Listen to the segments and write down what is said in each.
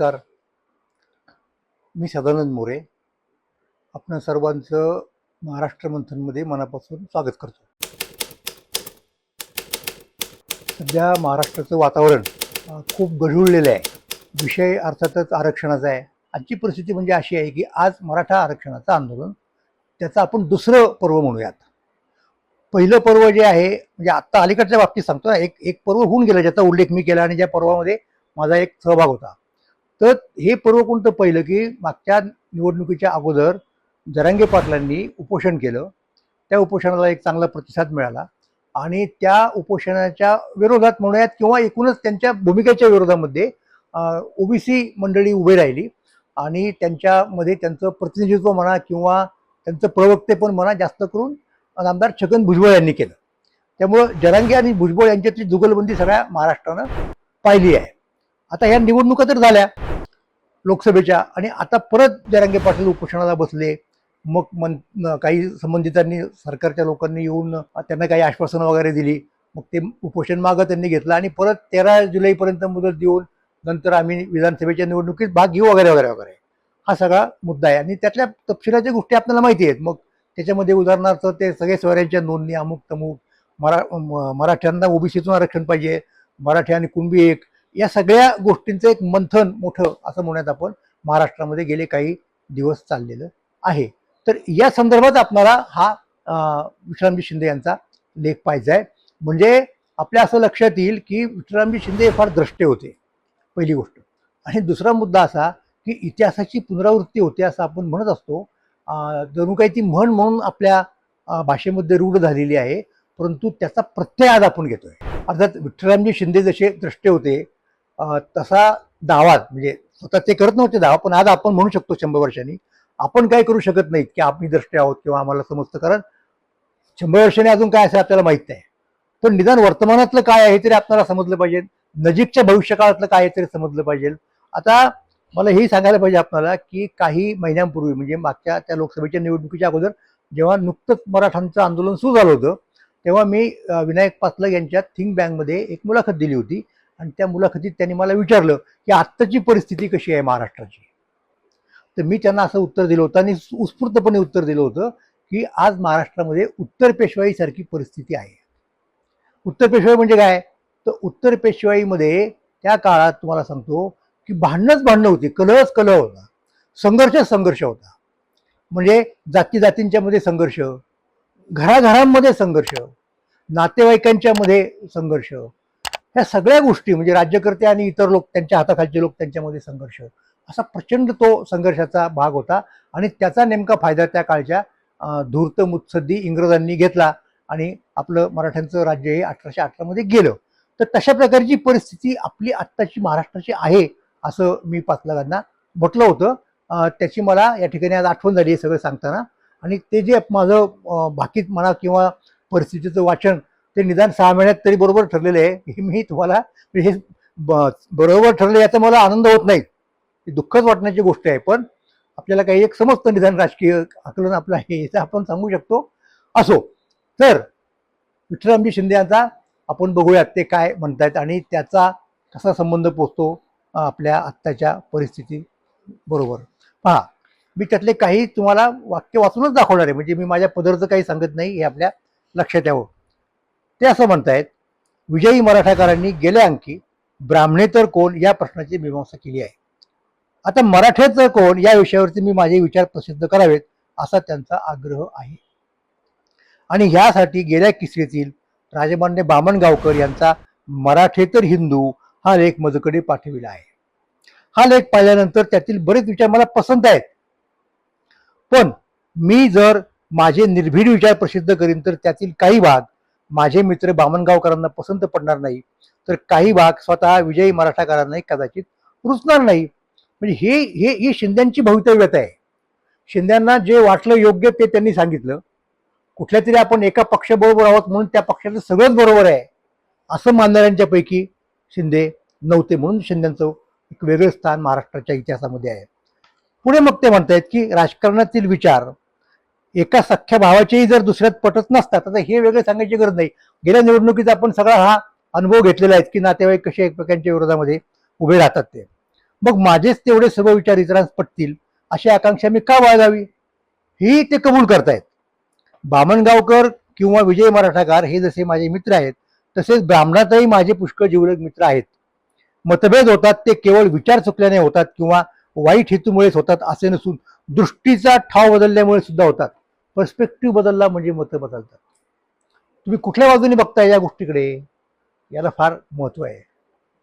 नमस्कार. मी सदानंद मोरे. आपण सर्वांचं महाराष्ट्र मंथनमध्ये मनापासून स्वागत करतो. सध्या महाराष्ट्राचं वातावरण खूप गढूळलेलं आहे. विषय अर्थातच आरक्षणाचा आहे. आजची परिस्थिती म्हणजे अशी आहे की आज मराठा आरक्षणाचं आंदोलन त्याचं आपण दुसरं पर्व म्हणूयात. पहिलं पर्व जे आहे म्हणजे आत्ता अलीकडच्या बाबतीत सांगतो ना एक एक पर्व होऊन गेलं ज्याचा उल्लेख मी केला आणि ज्या पर्वामध्ये माझा एक सहभाग होता. तर हे पर्व कोणतं पहिलं की मागच्या निवडणुकीच्या अगोदर जरांगे पाटलांनी उपोषण केलं. त्या उपोषणाला एक चांगला प्रतिसाद मिळाला आणि त्या उपोषणाच्या विरोधात म्हणूयात किंवा एकूणच त्यांच्या भूमिकेच्या विरोधामध्ये ओबीसी मंडळी उभी राहिली आणि त्यांच्यामध्ये त्यांचं प्रतिनिधित्व म्हणा किंवा त्यांचं प्रवक्तेपण म्हणा जास्त करून आमदार छगन भुजबळ यांनी केलं. त्यामुळं जरांगे आणि भुजबळ यांच्यातली जुगलबंदी सगळ्या महाराष्ट्रानं पाहिली आहे. आता ह्या निवडणुका तर झाल्या. लोकसभेच्या आणि आता परत जरांगे पाटील उपोषणाला बसले. मग मन काही संबंधितांनी सरकारच्या लोकांनी येऊन त्यांना काही आश्वासनं वगैरे दिली. मग ते उपोषण मागं त्यांनी घेतलं आणि परत तेरा जुलैपर्यंत मुदत देऊन नंतर आम्ही विधानसभेच्या निवडणुकीत भाग घेऊ वगैरे वगैरे वगैरे. हा सगळा मुद्दा आहे. आणि त्यातल्या तपशिलाच्या गोष्टी आपल्याला माहिती आहेत. मग त्याच्यामध्ये उदाहरणार्थ ते सगळे स्वराज्यांच्या नोंदणी अमुक तमुक मरा म- मराठ्यांना ओबीसीतून आरक्षण पाहिजे. मराठी आणि कुणबी एक या सगळ्या गोष्टींचं एक मंथन मोठं असं म्हणण्यात आपण. महाराष्ट्रामध्ये गेले काही दिवस चाललेलं आहे. तर या संदर्भात आपणाला हा विश्रामजी शिंदे यांचा लेख पाहिजे आहे. म्हणजे आपल्या असं लक्षात येईल की विश्रामजी शिंदे हे फार द्रष्टे होते पहिली गोष्ट. आणि दुसरा मुद्दा असा की इतिहासाची पुनरावृत्ती होते असं आपण म्हणत असतो. जणू काही ती म्हण म्हणून आपल्या भाषेमध्ये रूढ झालेली आहे. परंतु त्याचा प्रत्यय आज आपण घेतोय. अर्थात विठ्ठलरामजी शिंदे जसे द्रष्टे होते तसा दावा म्हणजे स्वतः ते करत नव्हते दावा पण आज आपण म्हणू शकतो शंभर वर्षांनी आपण काय करू शकत नाही की आम्ही दृष्टी आहोत किंवा आम्हाला समजतं. कारण शंभर वर्षांनी अजून काय असं आपल्याला माहीत नाही. पण निदान वर्तमानातलं काय आहे तरी आपल्याला समजलं पाहिजे. नजीकच्या भविष्यकाळातलं काय आहे तरी समजलं पाहिजे. आता मला हे सांगायला पाहिजे आपल्याला की काही महिन्यांपूर्वी म्हणजे मागच्या त्या लोकसभेच्या निवडणुकीच्या अगोदर जेव्हा नुकतंच मराठांचं आंदोलन सुरू झालं होतं तेव्हा मी विनायक पासलग यांच्या थिंक बँकमध्ये एक मुलाखत दिली होती. आणि त्या मुलाखतीत त्यांनी मला विचारलं की आत्ताची परिस्थिती कशी आहे महाराष्ट्राची? तर मी त्यांना असं उत्तर दिलं होतं आणि उत्स्फूर्तपणे उत्तर दिलं होतं की आज महाराष्ट्रामध्ये उत्तर पेशवाईसारखी परिस्थिती आहे. उत्तर पेशवाई म्हणजे काय? तर उत्तर पेशवाईमध्ये त्या काळात तुम्हाला सांगतो की भांडणंच भांडणं होती कलहच कलह होता संघर्षच संघर्ष होता. म्हणजे जाती जातींच्यामध्ये संघर्ष घराघरांमध्ये संघर्ष नातेवाईकांच्यामध्ये संघर्ष ह्या सगळ्या गोष्टी म्हणजे राज्यकर्ते आणि इतर लोक त्यांच्या हाताखालचे लोक त्यांच्यामध्ये संघर्ष असा प्रचंड तो संघर्षाचा भाग होता आणि त्याचा नेमका फायदा त्या काळच्या धूर्त मुत्सद्दी इंग्रजांनी घेतला आणि आपलं मराठ्यांचं राज्य हे अठराशे अठरामध्ये गेलं. तर तशा प्रकारची परिस्थिती आपली आत्ताची महाराष्ट्राची आहे असं मी पाचलागांना म्हटलं होतं. त्याची मला या ठिकाणी आज आठवण झाली हे सगळं सांगताना. आणि ते जे माझं भाकीत म्हणा किंवा परिस्थितीचं वाचन ते निदान सहा महिन्यात तरी बरोबर ठरलेलं आहे. हे मी तुम्हाला हे ब- बरोबर ठरलं याचा मला आनंद होत नाही. ही दुःखच वाटण्याची गोष्ट आहे. पण आपल्याला काही एक समजतं निदान राजकीय आकलन आपलं आहे याचं आपण सांगू शकतो. असो तर विठ्ठलरामजी शिंदे यांचा आपण बघूयात ते काय म्हणतायत आणि त्याचा कसा संबंध पोचतो आपल्या आत्ताच्या परिस्थिती बरोबर. पहा मी त्यातले काही तुम्हाला वाक्य वाचूनच दाखवणार आहे. म्हणजे मी माझ्या पदरचं काही सांगत नाही हे आपल्या लक्षात यावं. ते असं म्हणतायत विजयी मराठाकारांनी गेल्या अंकी ब्राह्मणेतर कोण या प्रश्नाची मीमांसा केली आहे. आता मराठेतर कोण या विषयावरती मी माझे विचार प्रसिद्ध करावेत असा त्यांचा आग्रह आहे. आणि ह्यासाठी गेल्या किसरीतील राजमान्य बामणगावकर यांचा मराठेतर हिंदू हा लेख मजकडे पाठविला आहे. हा लेख पाहिल्यानंतर त्यातील बरेच विचार मला पसंत आहेत. पण मी जर माझे निर्भीड विचार प्रसिद्ध करीन तर त्यातील काही भाग माझे मित्र बामणगावकरांना पसंत पडणार नाही तर काही भाग स्वतः विजयी मराठाकारांनाही कदाचित रुचणार नाही. म्हणजे हे हे ही शिंद्यांची भवितव्यता आहे. शिंद्यांना जे वाटलं योग्य ते त्यांनी सांगितलं. कुठल्या तरी आपण एका पक्षाबरोबर आहोत म्हणून त्या पक्षाचं सगळंच बरोबर आहे. असं मानणाऱ्यांच्यापैकी शिंदे नव्हते म्हणून शिंद्यांचं एक वेगळं स्थान महाराष्ट्राच्या इतिहासामध्ये आहे. पुढे मग ते म्हणतायत की राजकारणातील विचार एका सख्या भावाचेही जर दुसऱ्यात पटत नसतात तर हे वेगळे सांगायची गरज नाही. गेल्या निवडणुकीचा आपण सगळा हा अनुभव घेतलेला आहे की नातेवाईक कसे एकमेकांच्या विरोधामध्ये उभे राहतात ते. मग माझेच तेवढे सर्व विचार इतरांस पटतील अशी आकांक्षा मी का बाळगावी? ही ते कबूल करतायत. बामणगावकर किंवा विजय मराठाकार हे जसे माझे मित्र आहेत तसेच ब्राह्मणातही माझे पुष्कळ जिवलग मित्र आहेत. मतभेद होतात ते केवळ विचार चुकल्याने होतात किंवा वाईट हेतूमुळेच होतात असे नसून दृष्टीचा ठाव बदलल्यामुळे सुद्धा होतात. पर्स्पेक्टिव्ह बदलला म्हणजे मतं बदलतात. तुम्ही कुठल्या बाजूने बघताय या गोष्टीकडे? याला फार महत्त्व आहे.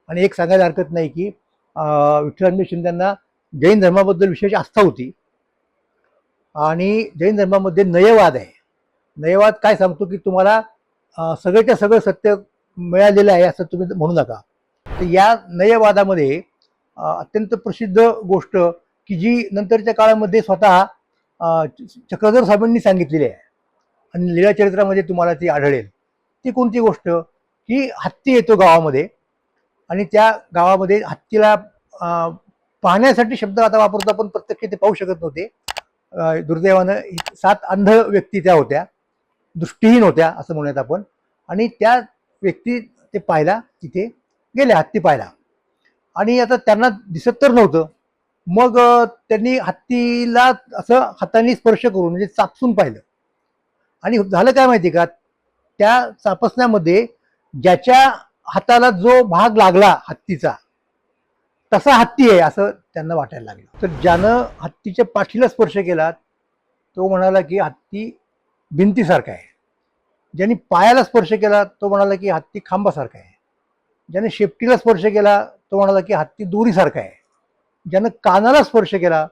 आणि एक सांगायला हरकत नाही की अं, विठ्ठलांबी शिंदेंना जैन धर्माबद्दल विशेष आस्था होती. आणि जैन धर्मामध्ये नयवाद आहे. नयवाद काय सांगतो की तुम्हाला सगळ्याच्या सगळं सत्य मिळालेलं आहे असं तुम्ही म्हणू नका. तर या नयवादामध्ये अत्यंत प्रसिद्ध गोष्ट की जी नंतरच्या काळामध्ये स्वतः चक्रधर साहेबांनी सांगितलेली आहे. आणि लीळाचरित्रामध्ये तुम्हाला ती आढळेल. ती कोणती गोष्ट? की हत्ती येतो गावामध्ये आणि त्या गावामध्ये हत्तीला पाहण्यासाठी शब्द आता वापरतो आपण प्रत्यक्ष ते पाहू शकत नव्हते. दुर्दैवानं सात अंध व्यक्ती त्या होत्या. दृष्टीहीन होत्या असं म्हणूयात आपण. आणि त्या व्यक्ती ते पाहायला तिथे गेल्या हत्ती पाहायला. आणि आता त्यांना दिसत तर नव्हतं मग त्यांनी हत्तीला असं हाताने स्पर्श करून म्हणजे चापसून पाहिलं. आणि झालं काय माहिती का? त्या चापसण्यामध्ये ज्याच्या हाताला जो भाग लागला हत्तीचा तसा हत्ती आहे असं त्यांना वाटायला लागलं. तर ज्यानं हत्तीच्या पाठीला स्पर्श केला तो म्हणाला की हत्ती भिंतीसारखा आहे. ज्यांनी पायाला स्पर्श केला तो म्हणाला की हत्ती खांबासारखा आहे. ज्याने शेपटीला स्पर्श केला तो म्हणाला की हत्ती दोरीसारखा आहे. ज्यानं कानाला स्पर्श केला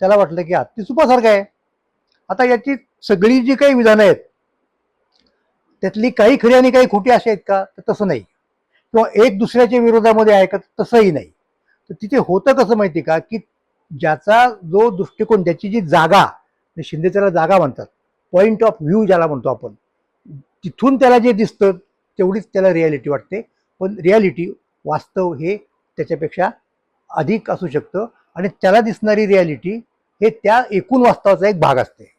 त्याला वाटलं की हत्ती सुपासारखा आहे. आता याची सगळी जी काही विधानं आहेत त्यातली काही खरी आणि काही खोटी अशी आहेत का? तर तसं नाही. किंवा एक दुसऱ्याच्या विरोधामध्ये आहे का? तर तसंही नाही. तर तिथे होतं कसं माहिती का? की ज्याचा जो दृष्टिकोन ज्याची जी जागा शिंदे त्याला जागा म्हणतात पॉईंट ऑफ व्ह्यू ज्याला म्हणतो आपण तिथून त्याला जे दिसतं तेवढीच त्याला रियालिटी वाटते. पण रियालिटी वास्तव हे त्याच्यापेक्षा अधिक असू शकतं आणि त्याला दिसणारी रियालिटी हे त्या एकूण वास्तवाचा एक भाग असते.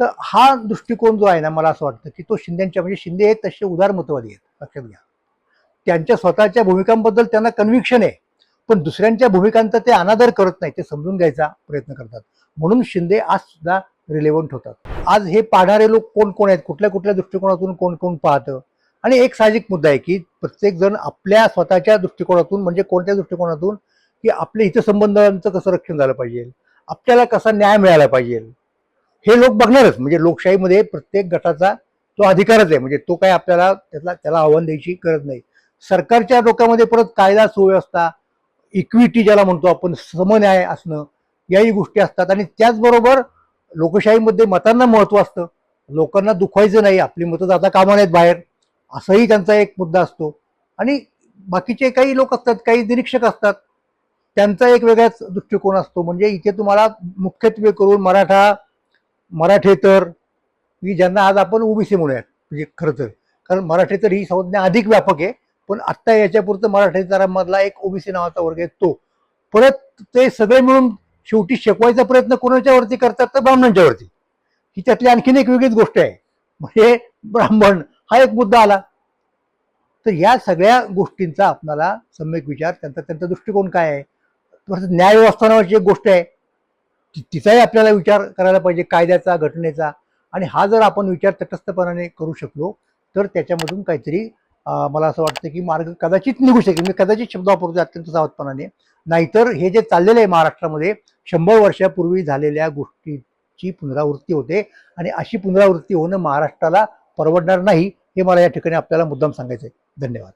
तर हा दृष्टिकोन जो आहे ना मला असं वाटतं की तो शिंदेच्या म्हणजे शिंदे हे तसे उदारमतवादी आहेत लक्षात घ्या. त्यांच्या स्वतःच्या भूमिकांबद्दल त्यांना कन्व्हिक्शन आहे पण दुसऱ्यांच्या भूमिकांचा ते अनादर करत नाही ते समजून घ्यायचा प्रयत्न करतात. म्हणून शिंदे आज सुद्धा रिलेव्हंट होतात. आज हे पाहणारे लोक कोण कोण आहेत? कुठल्या कुठल्या दृष्टिकोनातून कोण कोण पाहतं? आणि एक साहजिक मुद्दा आहे की प्रत्येक जण आपल्या स्वतःच्या दृष्टिकोनातून म्हणजे कोणत्या दृष्टिकोनातून की आपल्या हितसंबंधांचं कसं रक्षण झालं पाहिजे? आपल्याला कसा न्याय मिळाला पाहिजे? हे लोक बघणारच. म्हणजे लोकशाहीमध्ये प्रत्येक गटाचा तो अधिकारच आहे. म्हणजे तो काय आपल्याला त्याला त्याला आव्हान द्यायची गरज नाही. सरकारच्या डोक्यामध्ये परत कायदा सुव्यवस्था इक्विटी ज्याला म्हणतो आपण समन्याय असणं याही गोष्टी असतात. आणि त्याचबरोबर लोकशाहीमध्ये मतांना महत्त्व असतं. लोकांना दुखवायचं नाही. आपली मतं जाता कामा नाहीत बाहेर. असाही त्यांचा एक मुद्दा असतो. आणि बाकीचे काही लोक असतात काही निरीक्षक असतात. त्यांचा एक वेगळाच दृष्टिकोन असतो. म्हणजे इथे तुम्हाला मुख्यत्वे करून मराठा मराठेतर की ज्यांना आज आपण ओबीसी म्हणूयात म्हणजे खरं तर. कारण मराठेतर ही संज्ञा अधिक व्यापक आहे. पण आत्ता याच्यापुरतं मराठेतरांमधला एक ओबीसी नावाचा वर्ग आहे तो. परत ते सगळे मिळून शेवटी शिकवायचा प्रयत्न कोणाच्यावरती करतात तर ब्राह्मणांच्यावरती. ही त्यातली आणखीन एक वेगळीच गोष्ट आहे. म्हणजे ब्राह्मण हा एक मुद्दा आला. तर या सगळ्या गोष्टींचा आपणाला सम्यक विचार त्यांचा त्यांचा दृष्टिकोन काय आहे? परत न्याय नावाची एक गोष्ट आहे. ति- तिचाही आपल्याला विचार करायला पाहिजे कायद्याचा घटनेचा. आणि हा जर आपण विचार तटस्थपणाने करू शकलो तर त्याच्यामधून काहीतरी मला असं वाटतं की मार्ग कदाचित निघू शकेल. मी कदाचित शब्द वापरतो अत्यंत सावधपणाने. नाहीतर हे जे चाललेलं आहे महाराष्ट्रामध्ये शंभर वर्षापूर्वी झालेल्या गोष्टीची पुनरावृत्ती होते. आणि अशी पुनरावृत्ती होणं महाराष्ट्राला परवडणार नाही. हे मला या ठिकाणी आपल्याला मुद्दाम सांगायचं आहे धन्यवाद.